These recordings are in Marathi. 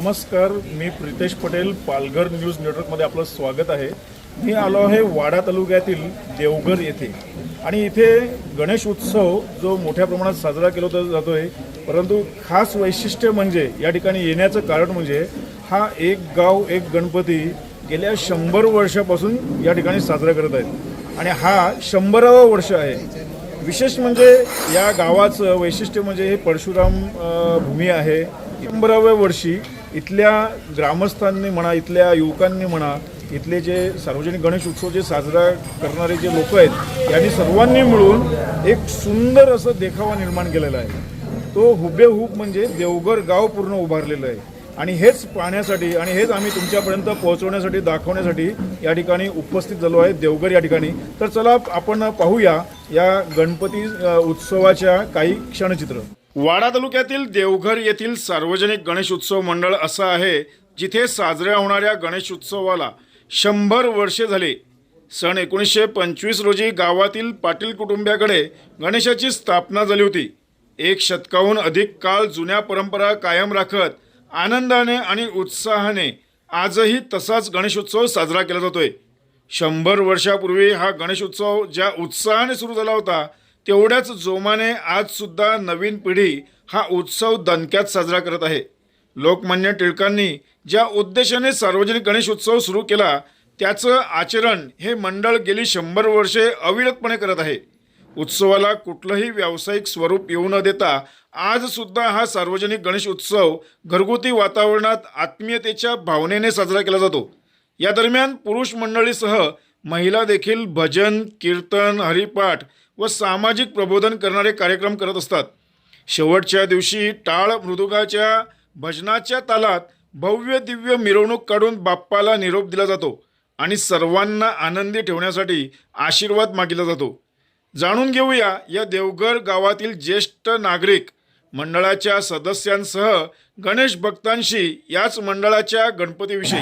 नमस्कार मी प्रितेश पटेल पालघर न्यूज नेटवर्कमध्ये आपलं स्वागत आहे. मी आलो आहे वाडा तालुक्यातील देवघर येथे. आणि इथे गणेश उत्सव जो मोठ्या प्रमाणात साजरा केला जातो आहे परंतु खास वैशिष्ट्य म्हणजे या ठिकाणी येण्याचं कारण म्हणजे हा एक गाव एक गणपती गेल्या शंभर वर्षापासून या ठिकाणी साजरा करत आहेत. आणि हा शंभरावं वर्ष आहे. विशेष म्हणजे या गावाचं वैशिष्ट्य म्हणजे हे परशुराम भूमी आहे. शंभराव्या वर्षी इथल्या ग्रामस्थांनी म्हणा इथल्या युवकांनी म्हणा इथले जे सार्वजनिक गणेश उत्सव जे साजरा करणारे जे लोक आहेत यांनी सर्वांनी मिळून एक सुंदर असं देखावा निर्माण केलेला आहे. तो हुबेहूब म्हणजे देवघर गाव पूर्ण उभारलेलं आहे. आणि हेच पाहण्यासाठी आणि हेच आम्ही तुमच्यापर्यंत पोहोचवण्यासाठी दाखवण्यासाठी या ठिकाणी उपस्थित झालो आहे देवघर या ठिकाणी. तर चला आपण पाहूया या गणपती उत्सवाच्या काही क्षणचित्र. वाडा तालुक्यातील देवघर येथील सार्वजनिक गणेशोत्सव मंडळ असं आहे जिथे साजऱ्या होणाऱ्या गणेशोत्सवाला शंभर वर्षे झाले. सन एकोणीसशे पंचवीस रोजी गावातील पाटील कुटुंबियाकडे गणेशाची स्थापना झाली होती. एक शतकाहून अधिक काळ जुन्या परंपरा कायम राखत आनंदाने आणि उत्साहाने आजही तसाच गणेशोत्सव साजरा केला जातोय. शंभर वर्षापूर्वी हा गणेशोत्सव ज्या उत्साहाने सुरू झाला होता तेवढ्याच जोमाने आजसुद्धा नवीन पिढी हा उत्सव दणक्यात साजरा करत आहे. लोकमान्य टिळकांनी ज्या उद्देशाने सार्वजनिक गणेशोत्सव सुरू केला त्याचं आचरण हे मंडळ गेली शंभर वर्षे अविरतपणे करत आहे. उत्सवाला कुठलंही व्यावसायिक स्वरूप येऊ न देता आज सुद्धा हा सार्वजनिक गणेश उत्सव घरगुती वातावरणात आत्मीयतेच्या भावनेने साजरा केला जातो. या दरम्यान पुरुष मंडळीसह महिला देखील भजन कीर्तन हरिपाठ व सामाजिक प्रबोधन करणारे कार्यक्रम करत असतात. शेवटच्या दिवशी टाळ मृदुगाच्या भजनाच्या तालात भव्य दिव्य मिरवणूक काढून बाप्पाला निरोप दिला जातो आणि सर्वांना आनंदी ठेवण्यासाठी आशीर्वाद मागितला जातो. जाणून घेऊया या देवघर गावातील ज्येष्ठ नागरिक मंडळाच्या सदस्यांसह गणेश भक्तांशी याच मंडळाच्या गणपतीविषयी.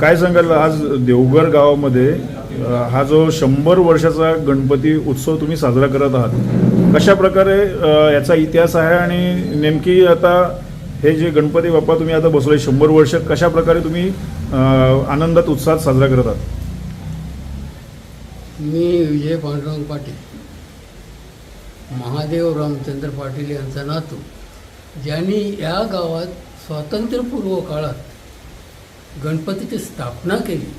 काय सांगाल? आज देवघर गावामध्ये हा जो शंभर वर्षाचा गणपती उत्सव तुम्ही साजरा करत आहात कशा प्रकारे याचा इतिहास आहे आणि नेमकी आता हे जे गणपती बाप्पा तुम्ही आता बसवले शंभर वर्ष कशा प्रकारे तुम्ही आनंदात उत्साहात साजरा करत आहात? मी विजय पांडुरंग पाटील महादेव रामचंद्र पाटील यांचा नातू ज्यांनी या गावात स्वातंत्र्यपूर्व काळात गणपतीची स्थापना केली.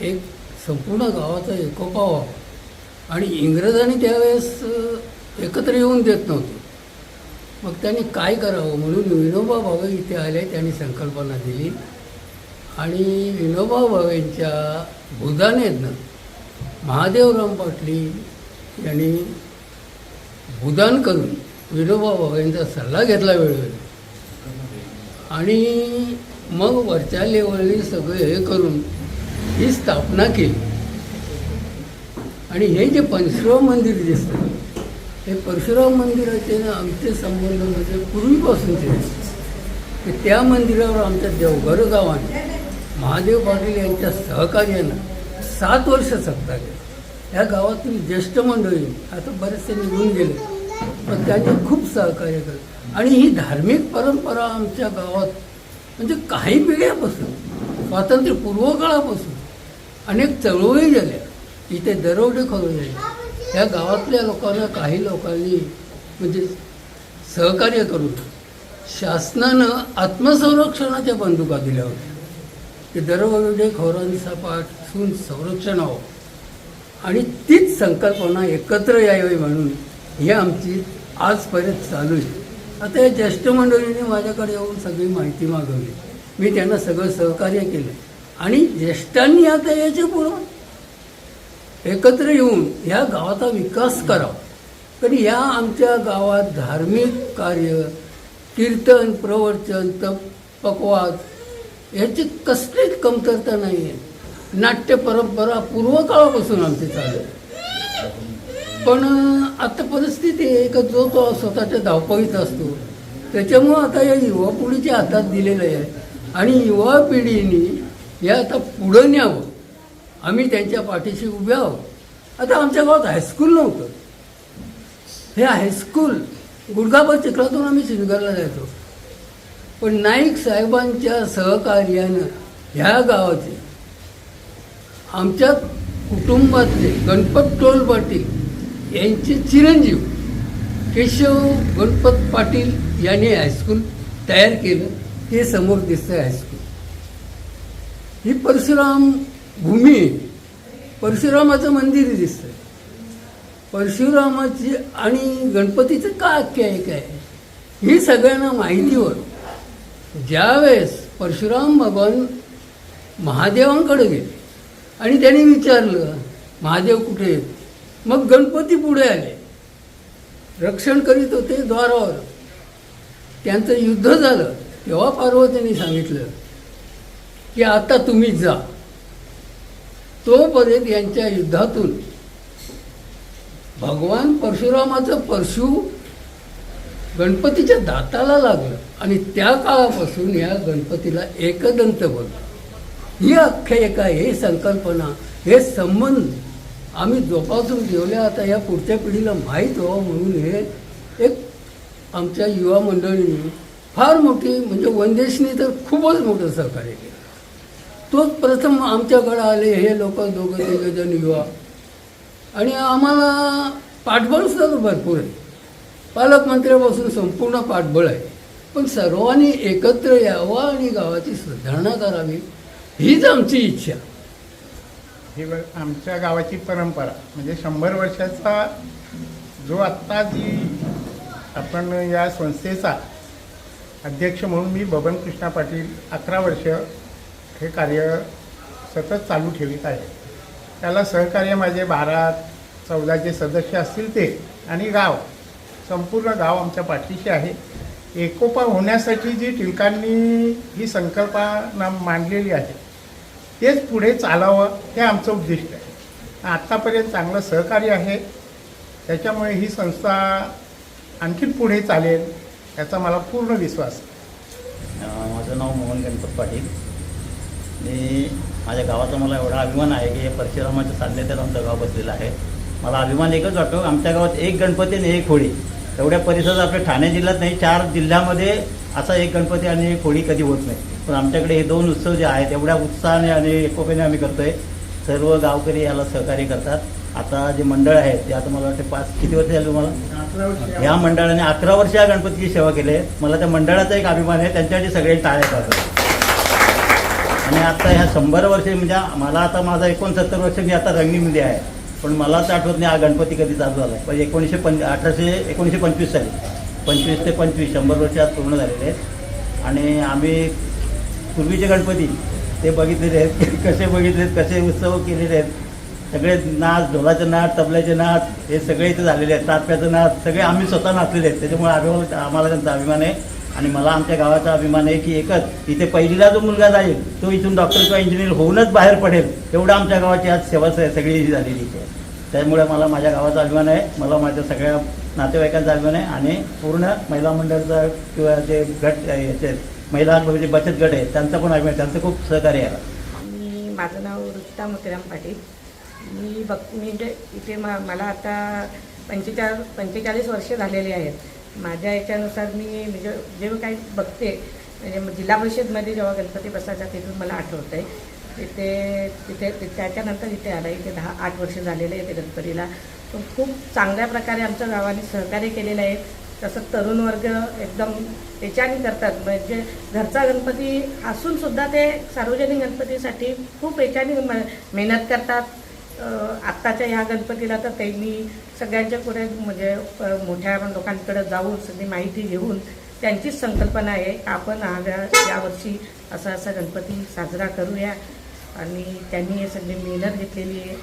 एक संपूर्ण गावाचा एकोपा व्हावा आणि इंग्रजांनी त्यावेळेस एकत्र येऊन देत नव्हते. मग त्यांनी काय करावं म्हणून विनोबा भावे इथे आले त्यांनी संकल्पना दिली. आणि विनोबा भावेंच्या भूदानेतनं महादेवराम पाटली यांनी भूदान करून विनोबा भावेंचा सल्ला घेतला वेळोवेळी. आणि मग वरच्या लेवलनी सगळे हे करून ही स्थापना केली. आणि हे जे परशुराम मंदिर दिसतं हे परशुराम मंदिराचे ना आमचे संबंध म्हणजे पूर्वीपासूनचे ते. त्या मंदिरावर आमच्या देवघर गावाने महादेव पाटील यांच्या सहकार्यानं सात वर्ष सत्ता केली ह्या गावातील ज्येष्ठ मंडळी आता बरेचसे निघून गेले पण त्यांनी खूप सहकार्य करत आणि ही धार्मिक परंपरा आमच्या गावात म्हणजे काही पिढ्यापासून स्वातंत्र्यपूर्व काळापासून अनेक चळवळी झाल्या. इथे दरोडे झाले. या गावातल्या लोकांना काही लोकांनी म्हणजे सहकार्य करून शासनानं आत्मसंरक्षणाच्या बंदुका दिल्या होत्या. की दरवडे खोरांसापासून संरक्षण हवं आणि तीच संकल्पना एकत्र यावी म्हणून ही आमची आजपर्यंत चालू आहे. आता या ज्येष्ठ मंडळीने माझ्याकडे येऊन सगळी माहिती मागवली. मी त्यांना सगळं सहकार्य केलं. आणि ज्येष्ठांनी आता याचे पुढं एकत्र येऊन ह्या गावाचा विकास करावा. कारण या आमच्या गावात धार्मिक कार्य कीर्तन प्रवचन तप पकवाद याची कसलीच कमतरता नाही आहे नाट्य परंपरा पूर्वकाळापासून आमची चालू आहे. पण आता परिस्थिती आहे का जो तो स्वतःच्या धावपळीत असतो. त्याच्यामुळं आता या युवा पिढीच्या हातात दिलेलं आहे. आणि युवा पिढीने या आता पुढं न्यावं. आम्ही त्यांच्या पाठीशी उभे आहोत. आता आमच्या गावात हायस्कूल नव्हतं. हे हायस्कूल गुडगाभर चिखलातून आम्ही सिंदगरला जायचो. पण नाईक साहेबांच्या सहकार्यानं ह्या गावाचे आमच्या कुटुंबातले गणपत टोल पाटील यांचे चिरंजीव केशव गणपत पाटील यांनी हायस्कूल तयार केलं. हे समोर दिसतं हायस्कूल. ही परशुराम भूमी परशुरामाचं मंदिर दिसतं परशुरामाची आणि गणपतीचं का आख्यायिका आहे? ही सगळ्यांना माहितीवर ज्यावेळेस परशुराम भगवान महादेवांकडे गेले आणि त्यांनी विचारलं महादेव कुठे आहेत? मग गणपती पुढे आले. रक्षण करीत होते द्वारावर. त्यांचं युद्ध झालं. तेव्हा पार्वतीने सांगितलं की आता तुम्ही जा. तोपर्यंत यांच्या युद्धातून भगवान परशुरामाचं परशु गणपतीच्या दाताला लागलं आणि त्या काळापासून या गणपतीला एकदंत बोलतो ही आख्यायिका हे संकल्पना हे संबंध आम्ही जोपासून ठेवल्या आता या पुढच्या पिढीला माहीत व्हावं म्हणून हे एक आमच्या युवा मंडळींनी फार मोठी म्हणजे वंदेशनी तर खूपच मोठं सहकार्य केलं. तोच प्रथम आमच्याकडे आले हे लोक दोघं तिघजण युवा. आणि आम्हाला पाठबळ सुद्धा भरपूर आहे. पालकमंत्र्यापासून संपूर्ण पाठबळ आहे. पण सर्वांनी एकत्र यावं आणि गावाची सुधारणा करावी हीच आमची इच्छा. ही आमच्या गावाची परंपरा म्हणजे शंभर वर्षाचा जो आत्ता जी आपण या संस्थेचा अध्यक्ष म्हणून मी बबन कृष्णा पाटील अकरा वर्ष हे कार्य सतत चालू ठेवीत आहे. त्याला सहकार्य माझे बारा चौदाचे सदस्य असतील ते आणि गाव संपूर्ण गाव आमच्या पाठीशी आहे. एकोपा होण्यासाठी जी टिळकांनी ही संकल्पना मांडलेली आहे तेच पुढे चालावं हे आमचं उद्दिष्ट आहे. आत्तापर्यंत चांगलं सहकार्य आहे. त्याच्यामुळे ही संस्था आणखी पुढे चालेल याचा मला पूर्ण विश्वास आहे. माझं नाव मोहन गणपत पाटील. मी माझ्या गावाचा मला एवढा अभिमान आहे की हे परशुरामाच्या सान्निध्यात आमचं गाव बसलेलं आहे. मला अभिमान एकच वाटतो आमच्या गावात एक गणपती आणि एक होळी. एवढ्या परिसरात आपल्या ठाणे जिल्ह्यात नाही चार जिल्ह्यामध्ये असा एक गणपती आणि एक होळी कधी होत नाही. पण आमच्याकडे हे दोन उत्सव जे आहेत एवढ्या उत्साहाने आणि एकोप्याने आम्ही करतोय. सर्व गावकरी याला सहकार्य करतात. आता जे मंडळ आहे ते आता मला वाटते पाच किती वर्ष झाले तुम्हाला? या मंडळाने अकरा वर्ष या गणपतीची सेवा केली आहे. मला त्या मंडळाचा एक अभिमान आहे त्यांच्यासाठी सगळे टाळ्या करतात आणि आता ह्या शंभर वर्ष म्हणजे मला आता माझा एकोणसत्तर वर्ष मी आता रंगीमध्ये आहे. पण मलाच आठवत नाही हा गणपती कधी चालू झाला. पण एकोणीसशे पंच अठराशे एकोणीसशे पंचवीस साली. पंचवीस ते पंचवीस शंभर वर्ष आज पूर्ण झालेले आहेत. आणि आम्ही पूर्वीचे गणपती ते बघितलेले आहेत. कसे बघितलेत कसे उत्सव केलेले आहेत. सगळे नाच ढोलाचे नाच तबल्याचे नाच हे सगळे इथे झालेले आहेत. तात्याचं नाच सगळे आम्ही स्वतः नाचलेले आहेत. त्याच्यामुळे अभिमान आम्हाला त्यांचा अभिमान आहे. आणि मला आमच्या गावाचा अभिमान आहे की एकच इथे पहिलीला जो मुलगा जाईल तो इथून डॉक्टर किंवा इंजिनियर होऊनच बाहेर पडेल एवढं आमच्या गावाची आज सेवा सगळी झालेली आहे. त्यामुळे मला माझ्या गावाचा अभिमान आहे मला माझ्या सगळ्या नातेवाईकांचा अभिमान आहे आणि पूर्ण महिला मंडळचा किंवा जे गट याचे महिला म्हणजे बचत गट आहे त्यांचा पण अभिमान आहे. त्यांचं खूप सहकार्य आहे. मी माझं नाव रुचिता मोतीराम पाटील. मी बघ मी म्हणजे इथे म मला आता पंचेचाळ पंचेचाळीस वर्ष झालेली आहेत. माझ्या याच्यानुसार मी म्हणजे जेव्हा काही बघते म्हणजे जिल्हा परिषदमध्ये जेव्हा गणपती बसायचा तिथून मला आठवत आहे तिथे तिथे त्याच्यानंतर इथे आलं इथे दहा आठ वर्ष झालेले आहे ते गणपतीला. पण खूप चांगल्या प्रकारे आमच्या गावाने सहकार्य केलेलं आहे. तसं तरुण वर्ग एकदम त्याच्याने करतात. म्हणजे घरचा गणपती असूनसुद्धा ते सार्वजनिक गणपतीसाठी खूप याच्याने म- मेहनत करतात. आत्ताच्या ह्या गणपतीला तर त्यांनी सगळ्यांच्या पुढे म्हणजे मोठ्या लोकांकडे जाऊन सगळी माहिती घेऊन त्यांचीच संकल्पना आहे आपण हा यावर्षी असा असा गणपती साजरा करूया. आणि त्यांनी हे सगळी मेहनत घेतलेली आहे.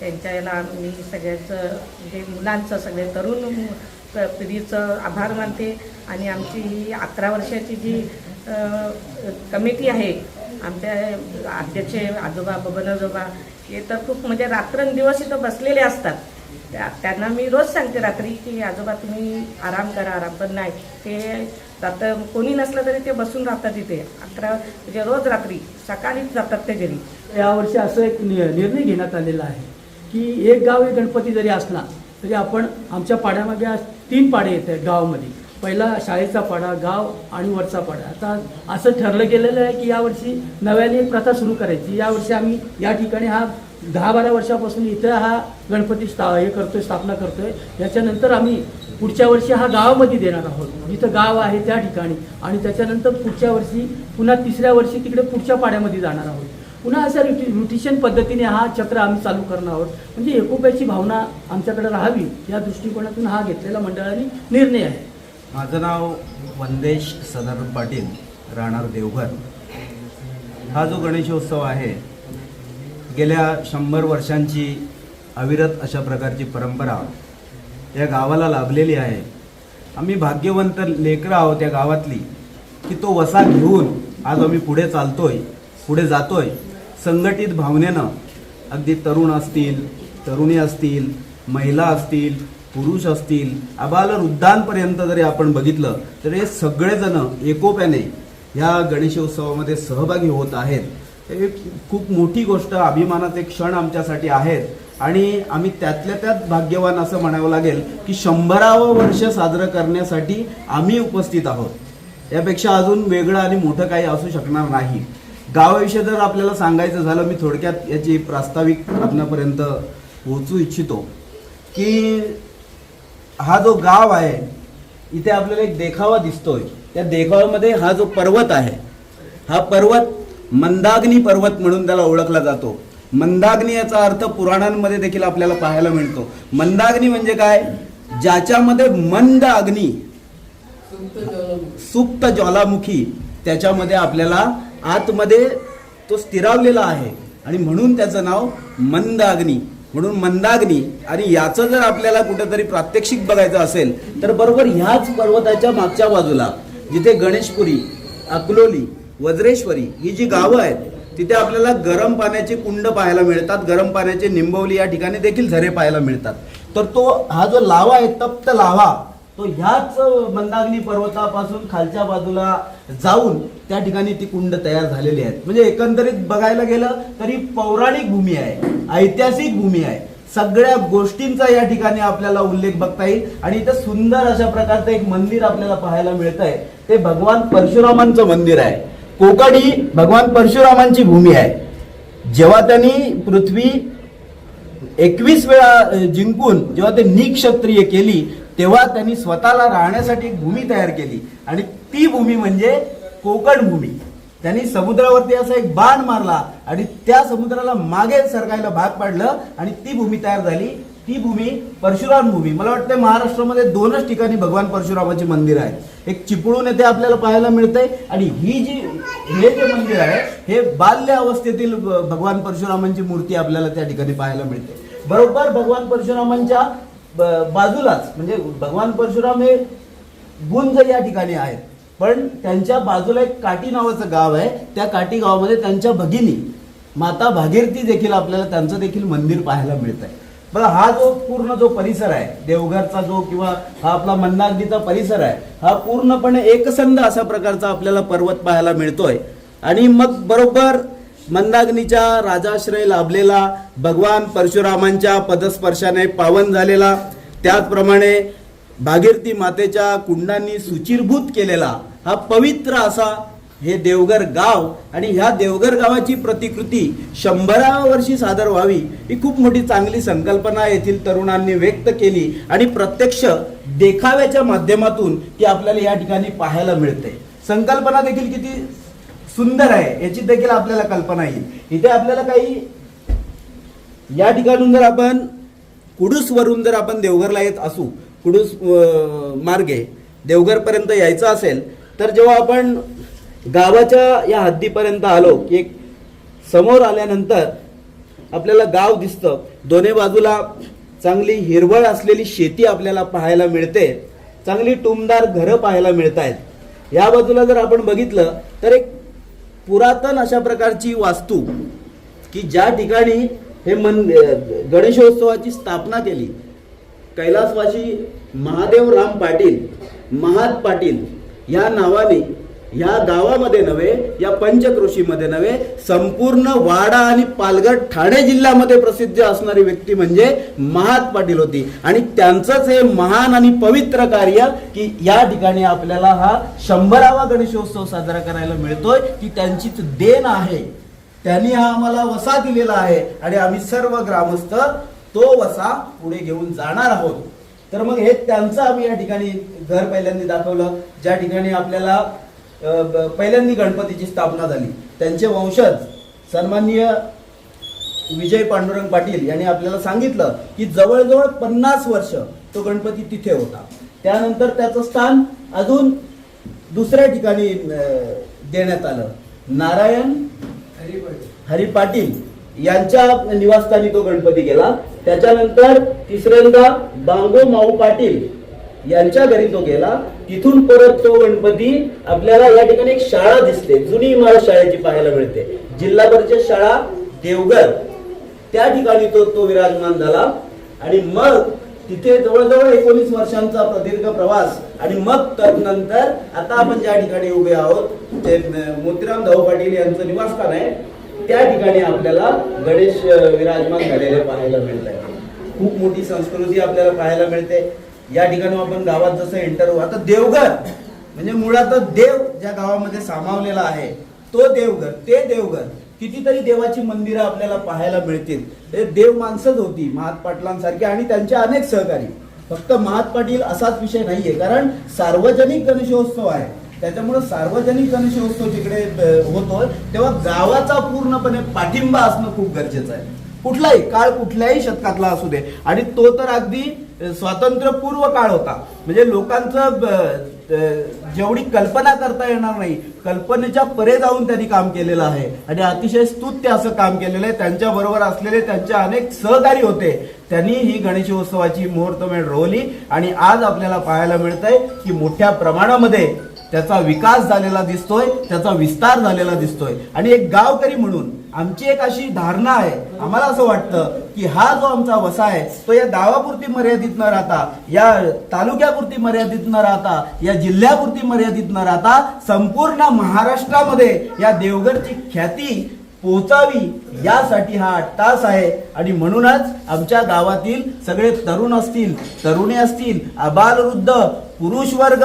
त्यांच्या याला मी सगळ्यांचं म्हणजे मुलांचं सगळे तरुण पिढीचं आभार मानते. आणि आमची ही अकरा वर्षाची जी कमिटी आहे आमच्या अध्यक्ष आजोबा बबन आजोबा हे तर खूप म्हणजे रात्रंदिवस इथं बसलेले असतात. त्या- त्यांना मी रोज सांगते रात्री की आजोबा तुम्ही आराम करा आराम. पण नाही ते रात्र कोणी नसलं तरी ते बसून राहतात इथे. अकरा म्हणजे रोज रात्री सकाळीच जातात ते घरी. यावर्षी असं एक निर्णय घेण्यात आलेला आहे की एक गाव एक गणपती जरी असला तरी आपण आमच्या पाड्यामध्ये आज तीन पाडे येत आहेत गावामध्ये. पहिला शाळेचा पाडा गाव आणि वरचा पाडा. आता असं ठरलं गेलेलं आहे की यावर्षी नव्याने एक प्रथा सुरू करायची. यावर्षी आम्ही या ठिकाणी हा दहा बारा वर्षापासून इथं हा गणपती स्था हे करतोय स्थापना करतोय. याच्यानंतर आम्ही पुढच्या वर्षी हा गावामध्ये देणार आहोत. जिथं गाव आहे त्या ठिकाणी. आणि त्याच्यानंतर पुढच्या वर्षी पुन्हा तिसऱ्या वर्षी तिकडे पुढच्या पाड्यामध्ये जाणार आहोत. पुन्हा अशा रुटी रुटिशन पद्धतीने हा चक्र आम्ही चालू करणार आहोत. म्हणजे एकोप्याची भावना आमच्याकडे राहावी या दृष्टिकोनातून हा घेतलेला मंडळाने निर्णय आहे. माझं नाव वंदेश सदानंद पाटील राहणार देवघर. हा जो गणेशोत्सव आहे गेल्या शंभर वर्षांची अविरत अशा प्रकारची परंपरा या गावाला लाभलेली आहे. आम्ही भाग्यवंत लेकरं आहोत या गावातली की तो वसा घेऊन आज आम्ही पुढे चालतोय पुढे जातोय. संघटित भावनेनं अगदी तरुण असतील तरुणी असतील महिला असतील पुरुष असतील आबाल वृद्धांपर्यंत जरी आपण बघितलं तर हे सगळेजण एकोप्याने ह्या गणेशोत्सवामध्ये सहभागी होत आहेत. हे खूप मोठी गोष्ट अभिमानाचे क्षण आमच्यासाठी आहेत. आणि आम्ही त्यातल्या त्यात भाग्यवान असं म्हणावं लागेल की शंभरावं वर्ष साजरं करण्यासाठी आम्ही उपस्थित आहोत. यापेक्षा अजून वेगळं आणि मोठं काही असू शकणार नाही. गावाविषयी जर आपल्याला सांगायचं झालं मी थोडक्यात याची प्रास्ताविक आपणापर्यंत पोहोचू इच्छितो की हा जो गाव आहे इथे आपल्याला एक देखावा दिसतोय. त्या देखाव्यामध्ये हा जो पर्वत आहे हा पर्वत मंदाग्नी पर्वत म्हणून त्याला ओळखला जातो. मंदाग्नी याचा अर्थ पुराणांमध्ये देखील आपल्याला पाहायला मिळतो. मंदाग्नी म्हणजे काय? ज्याच्यामध्ये मंद अग्नी सुप्त ज्वालामुखी. त्याच्यामध्ये आपल्याला आतमध्ये तो स्थिरावलेला आहे. आणि म्हणून त्याचं नाव मंदाग्नी. म्हणून मंदाग्नी आणि याचं जर आपल्याला कुठेतरी प्रात्यक्षिक बघायचं असेल तर बरोबर ह्याच पर्वताच्या मागच्या बाजूला जिथे गणेशपुरी अकलोली वज्रेश्वरी ही जी गावं आहेत तिथे आपल्याला गरम पाण्याचे कुंड पाहायला मिळतात. गरम पाण्याचे निंबवली या ठिकाणी देखील झरे पाहायला मिळतात. तर तो हा जो लावा आहे तप्त लावा तो ह्याच मंदाग्नी पर्वतापासून खालच्या बाजूला जाऊन त्या ठिकाणी ती कुंड तयार झालेली आहेत. म्हणजे एकंदरीत बघायला गेलं तरी पौराणिक भूमी आहे ऐतिहासिक भूमी आहे. सगळ्या गोष्टींचा या ठिकाणी आपल्याला उल्लेख बघता येईल. आणि इथं सुंदर अशा प्रकारचं एक मंदिर आपल्याला पाहायला मिळत आहे ते भगवान परशुरामांचं मंदिर आहे. कोकण ही भगवान परशुरामांची भूमी आहे. जेव्हा त्यांनी पृथ्वी एकवीस वेळा जिंकून जेव्हा ते निक्षत्रिय केली तेव्हा त्यांनी स्वतःला राहण्यासाठी एक भूमी तयार केली. आणि ती भूमी म्हणजे कोकण भूमी. त्यांनी समुद्रावरती असा एक बाण मारला आणि त्या समुद्राला मागे सरकायला भाग पाडलं आणि ती भूमी तयार झाली. ती भूमी परशुराम भूमी. मला वाटतं महाराष्ट्रामध्ये दोनच ठिकाणी भगवान परशुरामाचे मंदिर आहे. एक चिपळूण येथे आपल्याला पाहायला मिळतंय आणि ही जी हे जे मंदिर आहे हे बाल्य अवस्थेतील भगवान परशुरामांची मूर्ती आपल्याला त्या ठिकाणी पाहायला मिळते. बरोबर भगवान परशुरामांच्या बाजूलाच म्हणजे भगवान परशुराम हे गुंज या ठिकाणी आहेत पण त्यांच्या बाजूला एक काटी नावाचं गाव आहे त्या काटी गावामध्ये त्यांच्या भगिनी माता भागीरथी देखील आपल्याला त्यांचं देखील मंदिर पाहायला मिळत आहे बघा हा जो पूर्ण जो परिसर आहे देवघरचा जो किंवा हा आपला मंदागडीचा परिसर आहे हा पूर्णपणे एकसंध अशा प्रकारचा आपल्याला पर्वत पाहायला मिळतोय. आणि मग बरोबर मंदाग्नीच्या राजाश्रय लाभलेला भगवान परशुरामांच्या पदस्पर्शाने पावन झालेला त्याचप्रमाणे भागीरथी मातेच्या कुंडांनी सुचिरभूत केलेला हा पवित्र असा हे देवघर गाव आणि ह्या देवघर गावाची प्रतिकृती शंभराव्या वर्षी सादर व्हावी ही खूप मोठी चांगली संकल्पना येथील तरुणांनी व्यक्त केली आणि प्रत्यक्ष देखाव्याच्या माध्यमातून ती आपल्याला या ठिकाणी पाहायला मिळते. संकल्पना देखील किती सुंदर आहे याची देखील आपल्याला कल्पना येईल. इथे आपल्याला काही या ठिकाणून जर आपण कुडूसवरून जर आपण देवघरला येत असू कुडूस मार्गे देवघरपर्यंत यायचं असेल तर जेव्हा आपण गावाच्या या हद्दीपर्यंत आलो की एक समोर आल्यानंतर आपल्याला गाव दिसतं दोन्ही बाजूला चांगली हिरवळ असलेली शेती आपल्याला पाहायला मिळते चांगली टुमदार घरं पाहायला मिळत आहेत या बाजूला जर आपण बघितलं तर एक पुरातन अशा प्रकारची वास्तू की ज्या ठिकाणी हे मन गणेशोत्सवाची स्थापना केली. कैलासवासी महादेव राम पाटील महाद पाटील या नावाने या गावामध्ये नव्हे या पंचकृषीमध्ये नव्हे संपूर्ण वाडा आणि पालघर ठाणे जिल्ह्यामध्ये प्रसिद्ध असणारी व्यक्ती म्हणजे महात पाटील होती. आणि त्यांचंच हे महान आणि पवित्र कार्य की या ठिकाणी आपल्याला हा शंभरावा गणेशोत्सव साजरा करायला मिळतोय की त्यांचीच देण आहे. त्यांनी हा आम्हाला वसा दिलेला आहे आणि आम्ही सर्व ग्रामस्थ तो वसा पुढे घेऊन जाणार आहोत. तर मग हे त्यांचं आम्ही या ठिकाणी घर पहिल्यांदा दाखवलं. ज्या ठिकाणी आपल्याला पहिल्यांदा गणपतीची स्थापना झाली. त्यांचे वंशज सन्माननीय विजय पांडुरंग पाटील यांनी आपल्याला सांगितलं की जवळजवळ पन्नास वर्ष तो गणपती तिथे होता. त्यानंतर त्याचं स्थान अजून दुसऱ्या ठिकाणी देण्यात आलं. नारायण हरी पाटील यांच्या निवासस्थानी तो गणपती गेला. त्याच्यानंतर तिसऱ्यांदा बांगो माऊ पाटील यांच्या घरी तो गेला. तिथून परत तो गणपती आपल्याला या ठिकाणी एक शाळा दिसते. जुनी इमारत शाळेची पाहायला मिळते. जिल्हा परिषद शाळा देवघर त्या ठिकाणी तो तो विराजमान झाला. आणि मग तिथे जवळजवळ एकोणीस वर्षांचा प्रदीर्घ प्रवास. आणि मग तदनंतर आता आपण ज्या ठिकाणी उभे आहोत ते मोतीराम धाऊ पाटील यांचं निवासस्थान आहे. त्या ठिकाणी आपल्याला गणेश विराजमान झालेले पाहायला मिळत आहे खूप मोठी संस्कृती आपल्याला पाहायला मिळते. या ठिकाणी आपण गावात जसं एंटर होऊ आता देवघर म्हणजे मुळातच देव ज्या गावामध्ये सामावलेला आहे तो देवघर ते देवघर कितीतरी देवाची मंदिरं आपल्याला पाहायला मिळतील. हे देव माणसंच होती महात पाटलांसारखी आणि त्यांचे अनेक सहकारी. फक्त महात पाटील असाच विषय नाहीये कारण सार्वजनिक गणेशोत्सव आहे. त्याच्यामुळे सार्वजनिक गणेशोत्सव जिकडे होतो होतोय तेव्हा गावाचा पूर्णपणे पाठिंबा असणं खूप गरजेचं आहे. कुठलाही काळ कुठल्याही शतकातला असू दे. आणि तो तर अगदी स्वातंत्र्यपूर्व काळ होता. म्हणजे लोकांचं जेवढी कल्पना करता येणार नाही कल्पनेच्या परे जाऊन त्यांनी काम केलेलं आहे. आणि अतिशय स्तुत्य असं काम केलेलं आहे. त्यांच्या बरोबर असलेले त्यांचे अनेक सहकारी होते. त्यांनी ही गणेशोत्सवाची मुहूर्तमेढ रोवली. आणि आज आपल्याला पाहायला मिळतंय की मोठ्या प्रमाणामध्ये त्याचा विकास झालेला दिसतोय त्याचा विस्तार झालेला दिसतोय. आणि एक गावकरी म्हणून आमची एक अशी धारणा आहे. आम्हाला असं वाटतं की हा जो आमचा वसा आहे तो या गावापुरती मर्यादित न राहता या तालुक्यापुरती मर्यादित न राहता या जिल्ह्यापुरती मर्यादित न राहता संपूर्ण महाराष्ट्रामध्ये या देवगडची ख्याती पोचावी यासाठी हा तास आहे. आणि म्हणूनच आमच्या गावातील सगळे तरुण असतील तरुणी असतील अबालवृद्ध पुरुष वर्ग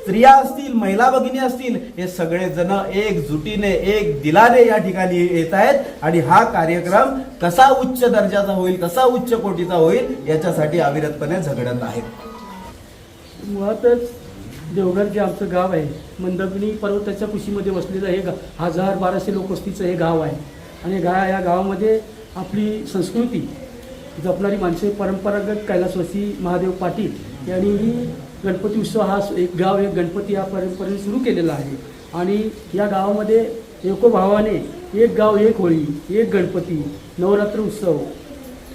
स्त्रिया असतील महिला भगिनी असतील हे सगळेजण एकजुटीने एक दिलाने या ठिकाणी येत आहेत. आणि हा कार्यक्रम कसा उच्च दर्जाचा होईल कसा उच्च कोटीचा होईल याच्यासाठी अविरतपणे झगडत आहेत. मुळातच देवघर जे आमचं गाव आहे मंदगणी पर्वताच्या कुशीमध्ये वसलेलं हे गा हजार बाराशे लोकवस्तीचं हे गाव आहे. आणि गा या गावामध्ये आपली संस्कृती जपणारी माणसे परंपरागत कैलासवासी महादेव पाटील यांनी ही गणपती उत्सव हा एक गाव एक गणपती या परंपरेने सुरू केलेला आहे. आणि या गावामध्ये एकोभावाने एक गाव एक होळी एक गणपती नवरात्र उत्सव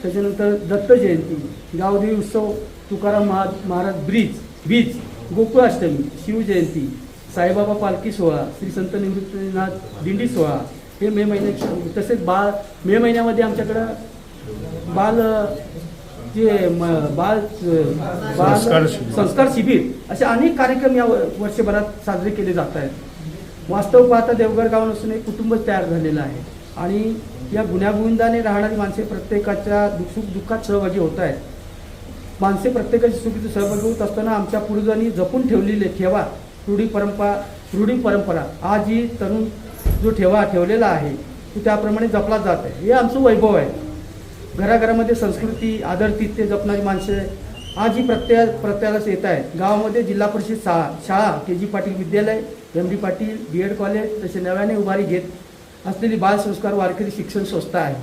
त्याच्यानंतर दत्त जयंती गावदेवी उत्सव तुकाराम महा महाराज ब्रीज बीज गोकुळाष्टमी शिवजयंती साईबाबा पालखी सोहळा श्री संत निवृत्तीनाथ दिंडी सोहळा हे मे महिन्याचे तसेच बाळ मे महिन्यामध्ये आमच्याकडं बाल जे म- बाल बाल संस्कार शिबिर. असे अनेक कार्यक्रम या व- वर्षभरात साजरे केले जात आहेत. वास्तव पाहता देवघर गाव नसून एक कुटुंबच तयार झालेलं आहे. आणि या गुण्यागोविंदाने राहणारी माणसे प्रत्येकाच्या दुःख सुख दुःखात सहभागी होत आहेत. माणसे प्रत्येकाची सुखी सहभागी होत असताना आमच्या पूर्वजांनी जपून ठेवलेले ठेवा रूढी परंपरा रूढी परंपरा आज ही तरुण जो ठेवा ठेवलेला आहे तो त्याप्रमाणे जपला जात आहे. हे आमचं वैभव आहे. घराघरामध्ये संस्कृती आदरतिथ्य जपणारी माणसे आज ही प्रत्यय प्रत्ययालाच येत आहेत. गावामध्ये जिल्हा परिषद शाळा शाळा के जी पाटील विद्यालय M D Patil B Ed college तसे नव्याने उभारी घेत असलेली बालसंस्कार वारकरी शिक्षण संस्था आहे.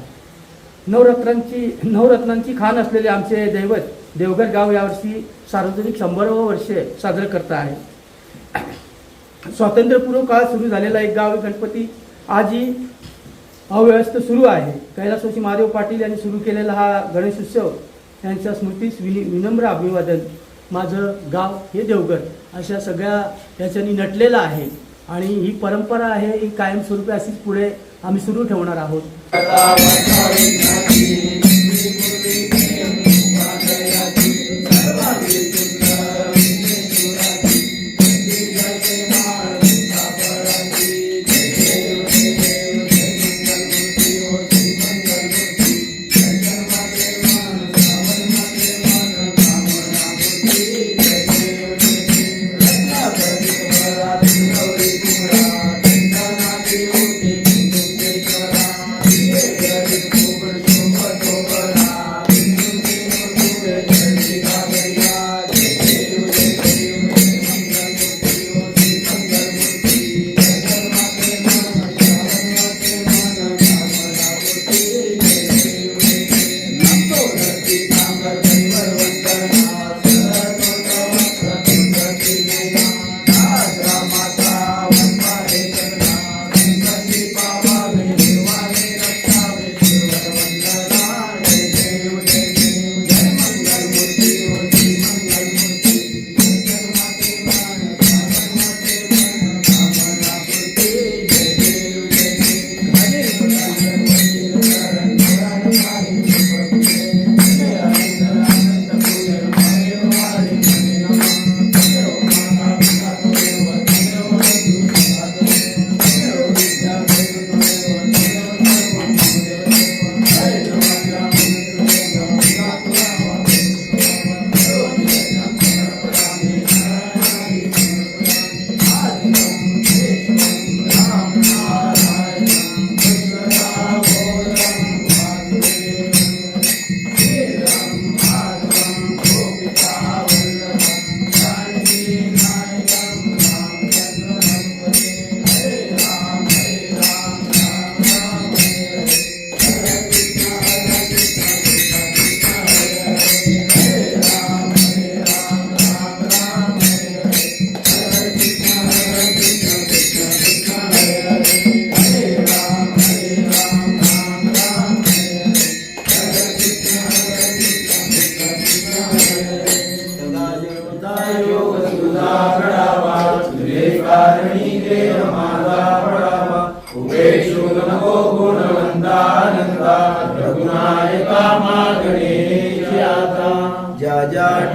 नवरत्नांची नवरत्नांची खाण असलेले आमचे दैवत देवघर गाव यावर्षी सार्वजनिक शंभरावं वर्ष साजरं करत आहे. स्वातंत्र्यपूर्व काळ सुरू झालेला एक गाव गणपती. आजही अव्यवस्थ सुरू आहे. कैलासवासी महादेव पाटील यांनी सुरू केलेला हा गणेश उत्सव त्यांच्या स्मृतीस विनि विनम्र अभिवादन. माझं गाव हे देवघर अशा सगळ्या याच्यानी नटलेलं आहे. आणि ही परंपरा आहे ही कायमस्वरूपी अशीच पुढे आम्ही सुरू ठेवणार आहोत.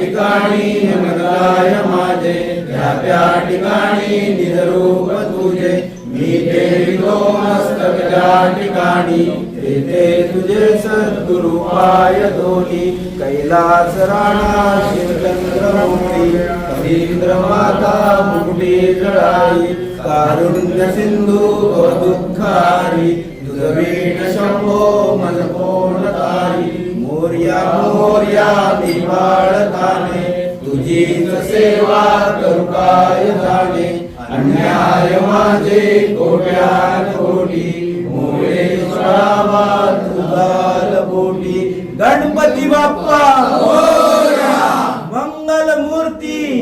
ठिकाणी मनराय माझे. त्या त्या ठिकाणी निजरूप तुझे. मी ठेवितो मस्तक त्या ठिकाणी. तेथे तुझे सद्गुरु पाय दोन्ही कैलास राणा शिवचंद्र मोठी हरिंद्र माता मुकुटी जळाई. कारुण्य सिंधू दुःखारी. दुर्वीण शंभो मन तारी. मोर्या मोर्या मी बाळताने तुझीच सेवा करू काय जाणे अन्याय माझे कोट्यान कोटी मोरे श्रावा तुझाल बोटी गणपती बाप्पा मंगल मूर्ती